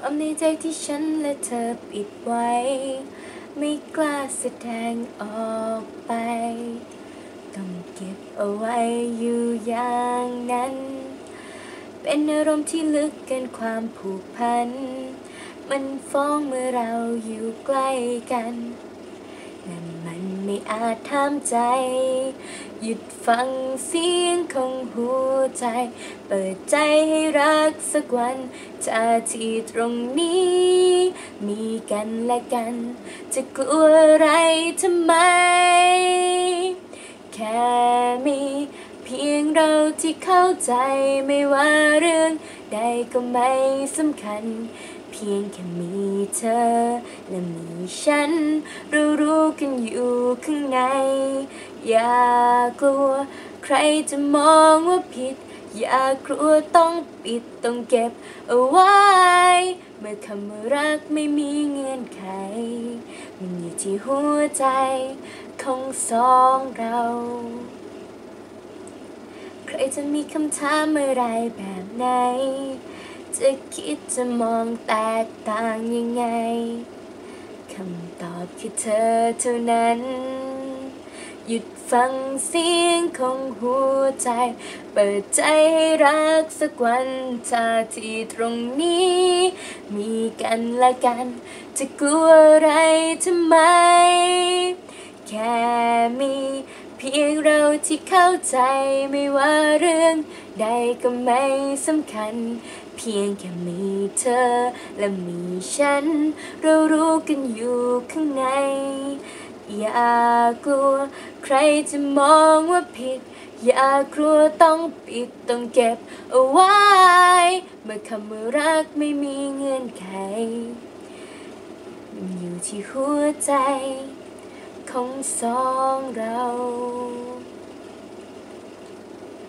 ความในใจที่ฉันและเธอปิดไว้ ไม่กล้าแสดงออกไป ต้องเก็บเอาไว้อยู่อย่างนั้น เป็นอารมณ์ที่ลึกเกินความผูกพัน มันฟ้องเมื่อเราอยู่ใกล้กัน นั่นมันไม่อาจทำใจ หยุดฟังเสียงของหัวใจ เปิดใจให้รักสักวันจาที่ตรงนี้ มีกันและกัน จะกลัวอะไรทำไม เราที่เข้าใจไม่ว่าเรื่องใดก็ไม่สำคัญ เพียงแค่มีเธอและมีฉัน เรารู้กันอยู่ข้างใน อย่ากลัวใครจะมองว่าผิด อย่ากลัวต้องปิดต้องเก็บเอาไว้ เมื่อคำว่ารักไม่มีเงื่อนไข มันอยู่ที่หัวใจของสองเรา จะมีคำถามอะไรแบบไหน จะคิดจะมองแตกต่างยังไง คำตอบคือเธอเท่านั้น หยุดฟังเสียงของหัวใจ เปิดใจให้รักสักวันถ้าที่ตรงนี้ มีกันและกัน จะกลัวอะไรทำไม แค่มี พียงเราที่เข้าใจไม่ว่าเรื่องใดก็ไม่สำคัญ เพียงแค่มีเธอและมีฉัน เรารู้กันอยู่ข้างใน อย่ากลัวใครจะมองว่าผิด อย่ากลัวต้องปิดต้องเก็บเอาไว้ เมื่อคำว่ารักไม่มีเงื่อนไข มันอยู่ที่หัวใจ không xóm rau